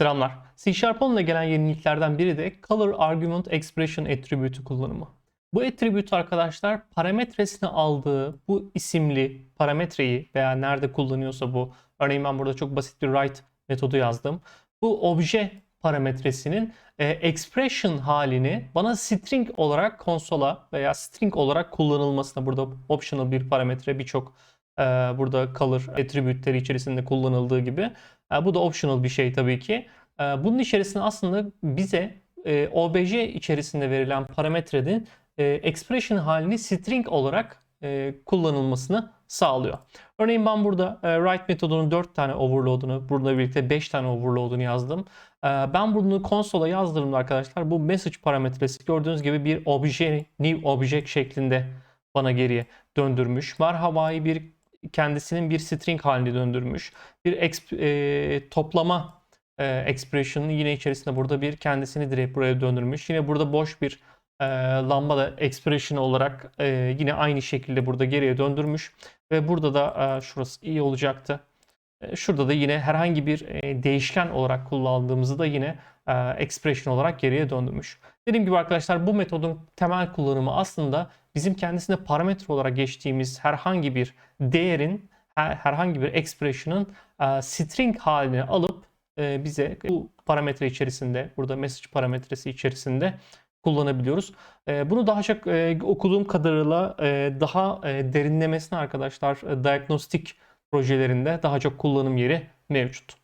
Selamlar. C Sharp 10 ile gelen yeniliklerden biri de Color Argument Expression attribute'ü kullanımı. Bu attribute arkadaşlar parametresini aldığı bu isimli parametreyi veya nerede kullanıyorsa bu örneğin ben burada çok basit bir write metodu yazdım. Bu obje parametresinin e, expression halini bana string olarak konsola veya string olarak kullanılmasına burada optional bir parametre birçok e, burada color attribute'leri içerisinde kullanıldığı gibi. E, bu da optional bir şey tabii ki. E, bunun içerisinde aslında bize e, obj içerisinde verilen parametrenin e, expression halini string olarak e, kullanılmasını sağlıyor. Örneğin ben burada write metodunun 4 tane overload'unu, burada birlikte 5 tane overload'unu yazdım. E, ben bunu konsola yazdırdığımda arkadaşlar bu message parametresi gördüğünüz gibi bir obje, new object şeklinde bana geriye döndürmüş. Merhabayı bir kendisinin bir string haline döndürmüş. Bir exp, e, toplama e, expression'ın yine içerisinde burada bir kendisini direkt buraya döndürmüş. Yine burada boş bir e, lamba da expression olarak e, yine aynı şekilde burada geriye döndürmüş. Ve burada da e, şurası iyi olacaktı. E, şurada da yine herhangi bir e, değişken olarak kullandığımızı da yine e, expression olarak geriye döndürmüş. Dediğim gibi arkadaşlar bu metodun temel kullanımı aslında bizim kendisine parametre olarak geçtiğimiz herhangi bir değerin her- herhangi bir expression'ın string halini alıp bize bu parametre içerisinde burada message parametresi içerisinde kullanabiliyoruz. Bunu daha çok okuduğum kadarıyla daha derinlemesine arkadaşlar diagnostik projelerinde daha çok kullanım yeri mevcut.